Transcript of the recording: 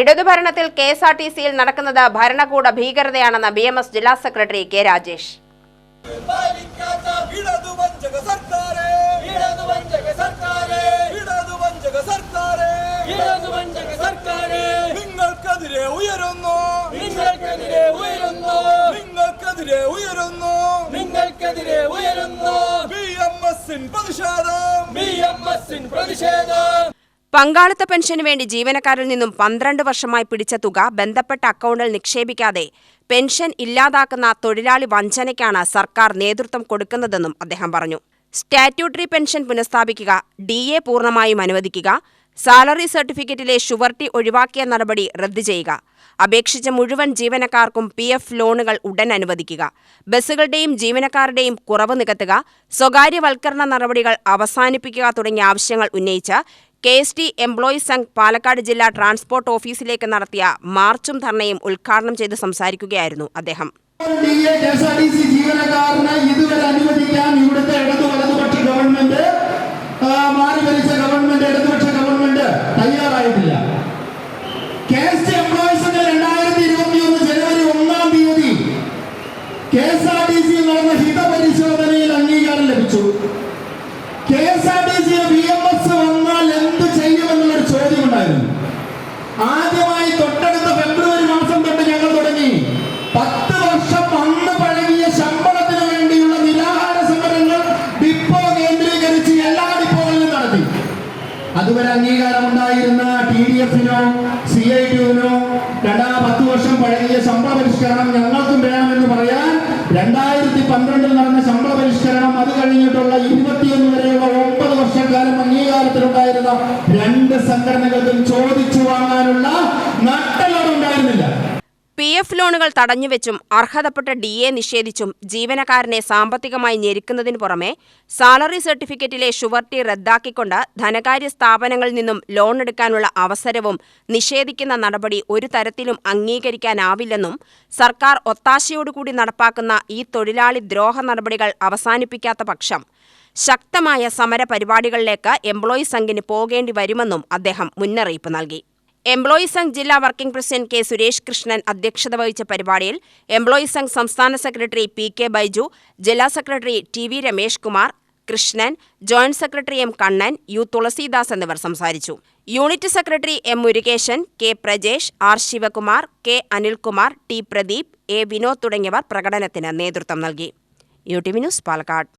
ഇടതുഭരണത്തിൽ K S R T സിയിൽ നടക്കുന്നത് ഭരണകൂട ഭീകരതയാണെന്ന് ബി എം എസ് ജില്ലാ സെക്രട്ടറി കെ രാജേഷ്. പാലിക്കാത്ത ഇടതുവഞ്ചക സർക്കാരെ. ഇടതുവഞ്ചക സർക്കാരെ. ഇടതുവഞ്ചക സർക്കാരെ. ഇടതുവഞ്ചക സർക്കാരെ. നിങ്ങൾക്കെതിരെ ഉയരുന്നു. നിങ്ങൾക്കെതിരെ ഉയരുന്നു. നിങ്ങൾക്കെതിരെ ഉയരുന്നു. നിങ്ങൾക്കെതിരെ ഉയരുന്നു. ബി എം എസിൻ പ്രതിഷേധം. ബി എം എസിൻ പ്രതിഷേധം. പങ്കാളിത്ത പെൻഷന് വേണ്ടി ജീവനക്കാരിൽ നിന്നും പന്ത്രണ്ട് വർഷമായി പിടിച്ച തുക ബന്ധപ്പെട്ട അക്കൗണ്ടിൽ നിക്ഷേപിക്കാതെ പെൻഷൻ ഇല്ലാതാക്കുന്ന തൊഴിലാളി വഞ്ചനയ്ക്കാണ് സർക്കാർ നേതൃത്വം കൊടുക്കുന്നതെന്നും അദ്ദേഹം പറഞ്ഞു. സ്റ്റാറ്റ്യൂട്ടറി പെൻഷൻ പുനഃസ്ഥാപിക്കുക ഡി എ പൂർണമായും അനുവദിക്കുക സാലറി സർട്ടിഫിക്കറ്റിലെ ഷുവർട്ടി ഒഴിവാക്കിയ നടപടി റദ്ദു ചെയ്യുക അപേക്ഷിച്ച മുഴുവൻ ജീവനക്കാർക്കും പി എഫ് ലോണുകൾ ഉടൻ അനുവദിക്കുക ബസ്സുകളുടെയും ജീവനക്കാരുടെയും കുറവ് നികത്തുക സ്വകാര്യവൽക്കരണ നടപടികൾ അവസാനിപ്പിക്കുക തുടങ്ങിയ ആവശ്യങ്ങൾ ഉന്നയിച്ച് K S T employees Sangh Palakkad ജില്ലാ ട്രാൻസ്പോർട്ട് ഓഫീസിലേക്ക് നടത്തിയ മാർച്ചും ധർണയും ഉദ്ഘാടനം ചെയ്ത് സംസാരിക്കുകയായിരുന്നു അദ്ദേഹം. കേസ് ഇതുവരെ രണ്ടായിരത്തി ഇരുപത്തി ഒന്ന് ജനുവരി ഒന്നാം തീയതി അതുവരെ അംഗീകാരം ഉണ്ടായിരുന്ന ടി ഡി എഫിനോ സി ഐ ടിയുവിനോ രണ്ടാ പത്ത് വർഷം പഴകിയ ശമ്പള പരിഷ്കരണം ഞങ്ങൾക്കും വേണമെന്ന് പറയാൻ രണ്ടായിരത്തി പന്ത്രണ്ടിൽ നടന്ന ശമ്പള പരിഷ്കരണം അത് കഴിഞ്ഞിട്ടുള്ള ഇരുപത്തിയൊന്ന് വരെയുള്ള ഒമ്പത് വർഷക്കാലം അംഗീകാരത്തിലുണ്ടായിരുന്ന രണ്ട് സംഘടനകൾക്കും ചോദിച്ചു വാങ്ങാനുള്ള പി എഫ് ലോണുകൾ തടഞ്ഞുവെച്ചും അർഹതപ്പെട്ട ഡി എ നിഷേധിച്ചും ജീവനക്കാരനെ സാമ്പത്തികമായി ഞെരുക്കുന്നതിനു പുറമെ സാലറി സർട്ടിഫിക്കറ്റിലെ ഷുവർട്ടി റദ്ദാക്കിക്കൊണ്ട് ധനകാര്യ സ്ഥാപനങ്ങളിൽ നിന്നും ലോൺ എടുക്കാനുള്ള അവസരവും നിഷേധിക്കുന്ന നടപടി ഒരു തരത്തിലും അംഗീകരിക്കാനാവില്ലെന്നും സർക്കാർ ഒത്താശയോടുകൂടി നടപ്പാക്കുന്ന ഈ തൊഴിലാളി ദ്രോഹ നടപടികൾ അവസാനിപ്പിക്കാത്ത പക്ഷം ശക്തമായ സമര പരിപാടികളിലേക്ക് എംപ്ലോയീസ് സംഘിന് പോകേണ്ടി വരുമെന്നും അദ്ദേഹം മുന്നറിയിപ്പ് നൽകി. എംപ്ലോയീസ് സംഘ് ജില്ലാ working president K Suresh Krishnan അധ്യക്ഷത വഹിച്ച പരിപാടിയിൽ എംപ്ലോയീസ് സംഘ് സംസ്ഥാന സെക്രട്ടറി പി കെ ബൈജു ജില്ലാ secretary T V Ramesh Kumar Krishnan joint secretary M Kannan U. Thulasidas എന്നിവർ സംസാരിച്ചു. Unit secretary M Murukesan K. Prajesh R. Sivakumar K. Anilkumar T. Pradeep A. Vinod തുടങ്ങിയവർ പ്രകടനത്തിന് നേതൃത്വം നൽകി. U. T. V. News Palakkad.